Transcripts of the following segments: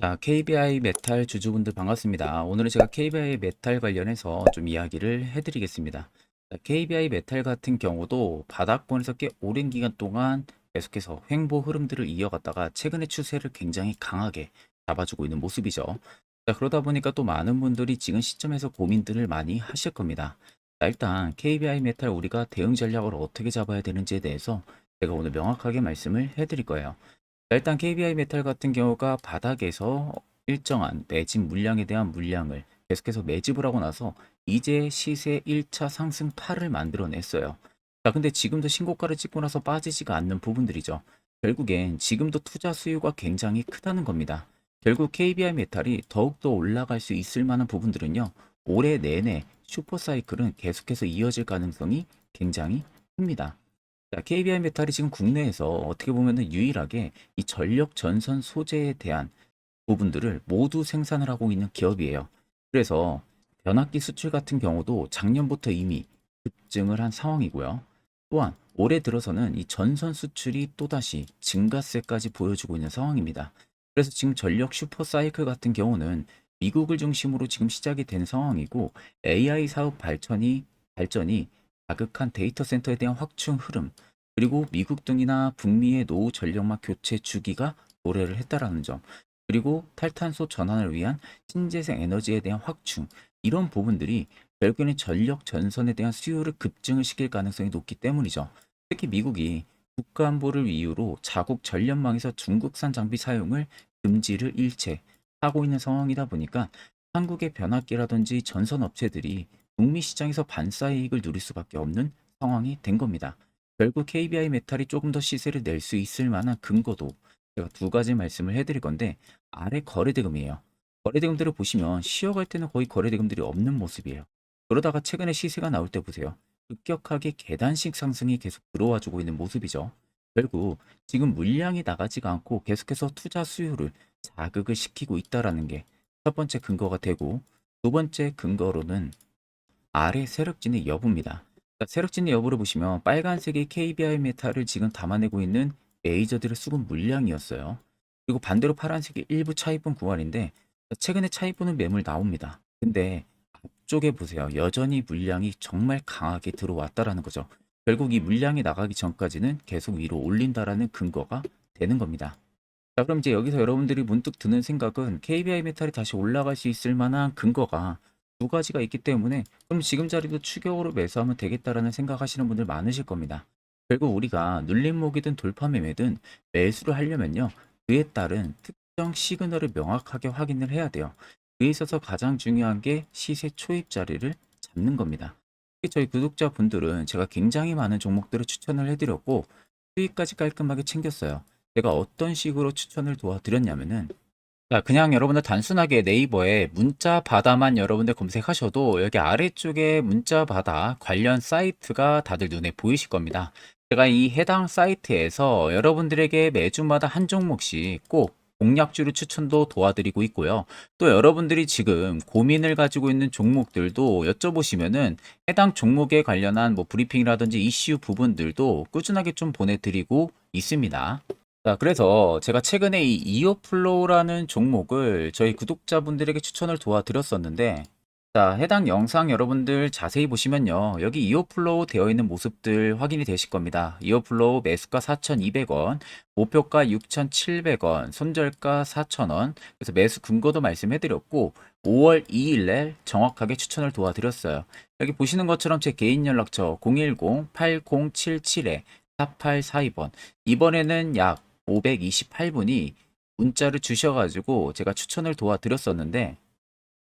자, KBI 메탈 주주분들 반갑습니다. 오늘은 제가 KBI 메탈 관련해서 좀 이야기를 해드리겠습니다. 자, KBI 메탈 같은 경우도 바닥권에서 꽤 오랜 기간 동안 계속해서 횡보 흐름들을 이어갔다가 최근의 추세를 굉장히 강하게 잡아주고 있는 모습이죠. 자, 그러다 보니까 또 많은 분들이 지금 시점에서 고민들을 많이 하실 겁니다. 자, 일단 KBI 메탈 우리가 대응 전략을 어떻게 잡아야 되는지에 대해서 제가 오늘 명확하게 말씀을 해드릴 거예요. 자, 일단 KBI 메탈 같은 경우가 바닥에서 일정한 매집 물량에 대한 물량을 계속해서 매집을 하고 나서 이제 시세 1차 상승 팔을 만들어냈어요. 자, 근데 지금도 신고가를 찍고 나서 빠지지가 않는 부분들이죠. 결국엔 지금도 투자 수요가 굉장히 크다는 겁니다. 결국 KBI 메탈이 더욱더 올라갈 수 있을 만한 부분들은요. 올해 내내 슈퍼사이클은 계속해서 이어질 가능성이 굉장히 큽니다. 자, KBI 메탈이 지금 국내에서 어떻게 보면은 유일하게 이 전력 전선 소재에 대한 부분들을 모두 생산을 하고 있는 기업이에요. 그래서 변압기 수출 같은 경우도 작년부터 이미 급증을 한 상황이고요. 또한 올해 들어서는 이 전선 수출이 또다시 증가세까지 보여주고 있는 상황입니다. 그래서 지금 전력 슈퍼 사이클 같은 경우는 미국을 중심으로 지금 시작이 된 상황이고 AI 사업 발전이 발전이 자극한 데이터 센터에 대한 확충 흐름, 그리고 미국 등이나 북미의 노후 전력망 교체 주기가 도래를 했다라는 점, 그리고 탈탄소 전환을 위한 신재생 에너지에 대한 확충, 이런 부분들이 결국에는 전력 전선에 대한 수요를 급증을 시킬 가능성이 높기 때문이죠. 특히 미국이 국가안보를 이유로 자국 전력망에서 중국산 장비 사용을 금지를 일체 하고 있는 상황이다 보니까 한국의 변압기라든지 전선 업체들이 북미 시장에서 반사 이익을 누릴 수밖에 없는 상황이 된 겁니다. 결국 KBI 메탈이 조금 더 시세를 낼 수 있을 만한 근거도 제가 두 가지 말씀을 해드릴 건데 아래 거래대금이에요. 거래대금들을 보시면 쉬어갈 때는 거의 거래대금들이 없는 모습이에요. 그러다가 최근에 시세가 나올 때 보세요. 급격하게 계단식 상승이 계속 들어와 주고 있는 모습이죠. 결국 지금 물량이 나가지가 않고 계속해서 투자 수요를 자극을 시키고 있다라는 게 첫 번째 근거가 되고 두 번째 근거로는 아래 세력진의 여부입니다. 자, 세력진의 여부를 보시면 빨간색이 KBI 메탈을 지금 담아내고 있는 메이저들의 수급 물량이었어요. 그리고 반대로 파란색이 일부 차입분 구간인데 최근에 차입분은 매물 나옵니다. 근데 앞쪽에 보세요. 여전히 물량이 정말 강하게 들어왔다라는 거죠. 결국 이 물량이 나가기 전까지는 계속 위로 올린다라는 근거가 되는 겁니다. 자, 그럼 이제 여기서 여러분들이 문득 드는 생각은 KBI 메탈이 다시 올라갈 수 있을 만한 근거가 두 가지가 있기 때문에 그럼 지금 자리도 추격으로 매수하면 되겠다라는 생각하시는 분들 많으실 겁니다. 결국 우리가 눌림목이든 돌파 매매든 매수를 하려면요. 그에 따른 특정 시그널을 명확하게 확인을 해야 돼요. 그에 있어서 가장 중요한 게 시세 초입 자리를 잡는 겁니다. 저희 구독자분들은 제가 굉장히 많은 종목들을 추천을 해드렸고 수익까지 깔끔하게 챙겼어요. 제가 어떤 식으로 추천을 도와드렸냐면은 자, 그냥 여러분들 단순하게 네이버에 문자 바다만 여러분들 검색하셔도 여기 아래쪽에 문자 바다 관련 사이트가 다들 눈에 보이실 겁니다. 제가 이 해당 사이트에서 여러분들에게 매주마다 한 종목씩 꼭 공략주를 추천도 도와드리고 있고요. 또 여러분들이 지금 고민을 가지고 있는 종목들도 여쭤보시면은 해당 종목에 관련한 뭐 브리핑이라든지 이슈 부분들도 꾸준하게 좀 보내드리고 있습니다. 자, 그래서 제가 최근에 이 이어플로우라는 종목을 저희 구독자분들에게 추천을 도와드렸었는데, 자, 해당 영상 여러분들 자세히 보시면요. 여기 이어플로우 되어 있는 모습들 확인이 되실 겁니다. 이어플로우 매수가 4,200원, 목표가 6,700원, 손절가 4,000원. 그래서 매수 근거도 말씀해드렸고, 5월 2일 날 정확하게 추천을 도와드렸어요. 여기 보시는 것처럼 제 개인 연락처 010-8077-4842번. 이번에는 약 528분이 문자를 주셔가지고 제가 추천을 도와드렸었는데,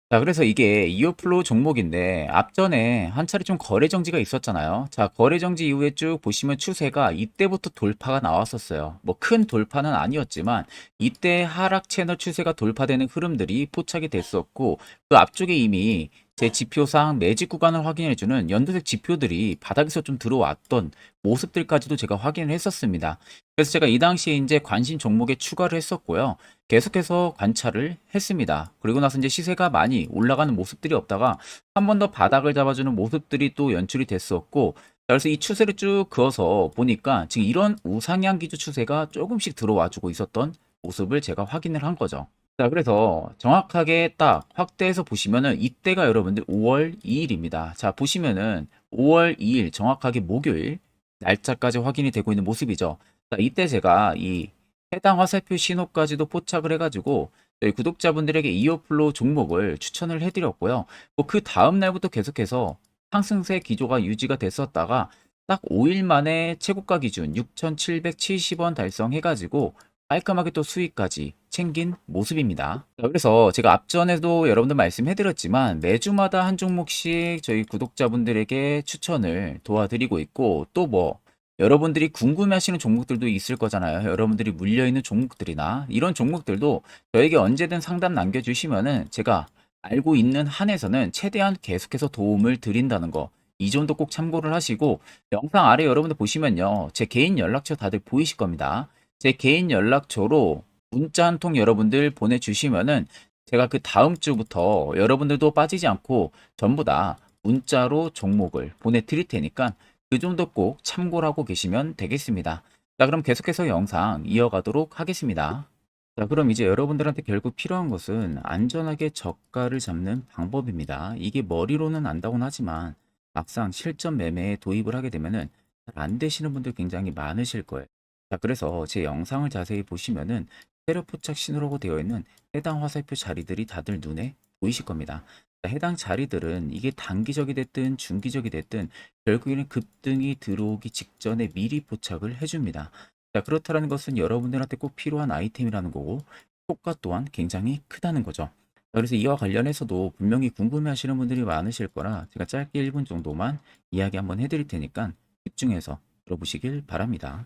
자, 그래서 이게 이어플로우 종목인데 앞전에 한 차례 좀 거래 정지가 있었잖아요. 자, 거래 정지 이후에 쭉 보시면 추세가 이때부터 돌파가 나왔었어요. 뭐 큰 돌파는 아니었지만 이때 하락 채널 추세가 돌파되는 흐름들이 포착이 됐었고 그 앞쪽에 이미 제 지표상 매직 구간을 확인해주는 연두색 지표들이 바닥에서 좀 들어왔던 모습들까지도 제가 확인을 했었습니다. 그래서 제가 이 당시에 이제 관심 종목에 추가를 했었고요. 계속해서 관찰을 했습니다. 그리고 나서 이제 시세가 많이 올라가는 모습들이 없다가 한 번 더 바닥을 잡아주는 모습들이 또 연출이 됐었고, 자, 그래서 이 추세를 쭉 그어서 보니까 지금 이런 우상향 기조 추세가 조금씩 들어와주고 있었던 모습을 제가 확인을 한 거죠. 자, 그래서 정확하게 딱 확대해서 보시면은 이때가 여러분들 5월 2일입니다. 자, 보시면은 5월 2일 정확하게 목요일 날짜까지 확인이 되고 있는 모습이죠. 자, 이때 제가 이 해당 화살표 신호까지도 포착을 해가지고 저희 구독자분들에게 이어플로우 종목을 추천을 해드렸고요. 뭐 그 다음 날부터 계속해서 상승세 기조가 유지가 됐었다가 딱 5일 만에 최고가 기준 6,770원 달성해가지고 깔끔하게 또 수익까지 챙긴 모습입니다. 자, 그래서 제가 앞전에도 여러분들 말씀해드렸지만 매주마다 한 종목씩 저희 구독자분들에게 추천을 도와드리고 있고 또 뭐 여러분들이 궁금해하시는 종목들도 있을 거잖아요. 여러분들이 물려있는 종목들이나 이런 종목들도 저에게 언제든 상담 남겨주시면은 제가 알고 있는 한에서는 최대한 계속해서 도움을 드린다는 거. 이 점도 꼭 참고를 하시고 영상 아래 여러분들 보시면요. 제 개인 연락처 다들 보이실 겁니다. 제 개인 연락처로 문자 한 통 여러분들 보내주시면은 제가 그 다음 주부터 여러분들도 빠지지 않고 전부 다 문자로 종목을 보내드릴 테니까 그 점도 꼭 참고를 하고 계시면 되겠습니다. 자, 그럼 계속해서 영상 이어가도록 하겠습니다. 자, 그럼 이제 여러분들한테 결국 필요한 것은 안전하게 저가를 잡는 방법입니다. 이게 머리로는 안다고는 하지만 막상 실전 매매에 도입을 하게 되면은 잘안 되시는 분들 굉장히 많으실 거예요. 자, 그래서 제 영상을 자세히 보시면은 세력 포착 신호라고 되어 있는 해당 화살표 자리들이 다들 눈에 보이실 겁니다. 자, 해당 자리들은 이게 단기적이 됐든 중기적이 됐든 결국에는 급등이 들어오기 직전에 미리 포착을 해줍니다. 자, 그렇다는 것은 여러분들한테 꼭 필요한 아이템이라는 거고 효과 또한 굉장히 크다는 거죠. 자, 그래서 이와 관련해서도 분명히 궁금해 하시는 분들이 많으실 거라 제가 짧게 1분 정도만 이야기 한번 해드릴 테니까 집중해서 들어보시길 바랍니다.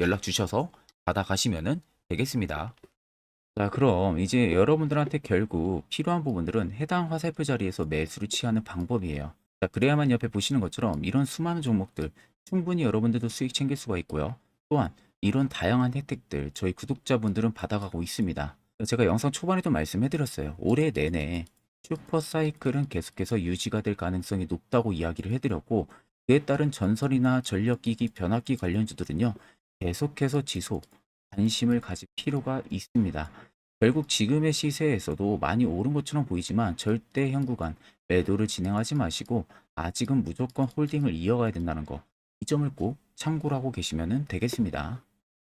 연락 주셔서 받아가시면 되겠습니다. 자, 그럼 이제 여러분들한테 결국 필요한 부분들은 해당 화살표 자리에서 매수를 취하는 방법이에요. 자, 그래야만 옆에 보시는 것처럼 이런 수많은 종목들 충분히 여러분들도 수익 챙길 수가 있고요. 또한 이런 다양한 혜택들 저희 구독자분들은 받아가고 있습니다. 제가 영상 초반에도 말씀해드렸어요. 올해 내내 슈퍼 사이클은 계속해서 유지가 될 가능성이 높다고 이야기를 해드렸고 그에 따른 전설이나 전력기기 변압기 관련주들은요 계속해서 지속 관심을 가질 필요가 있습니다. 결국 지금의 시세에서도 많이 오른 것처럼 보이지만 절대 현구간 매도를 진행하지 마시고 아직은 무조건 홀딩을 이어가야 된다는 거 이 점을 꼭 참고를 하고 계시면 되겠습니다.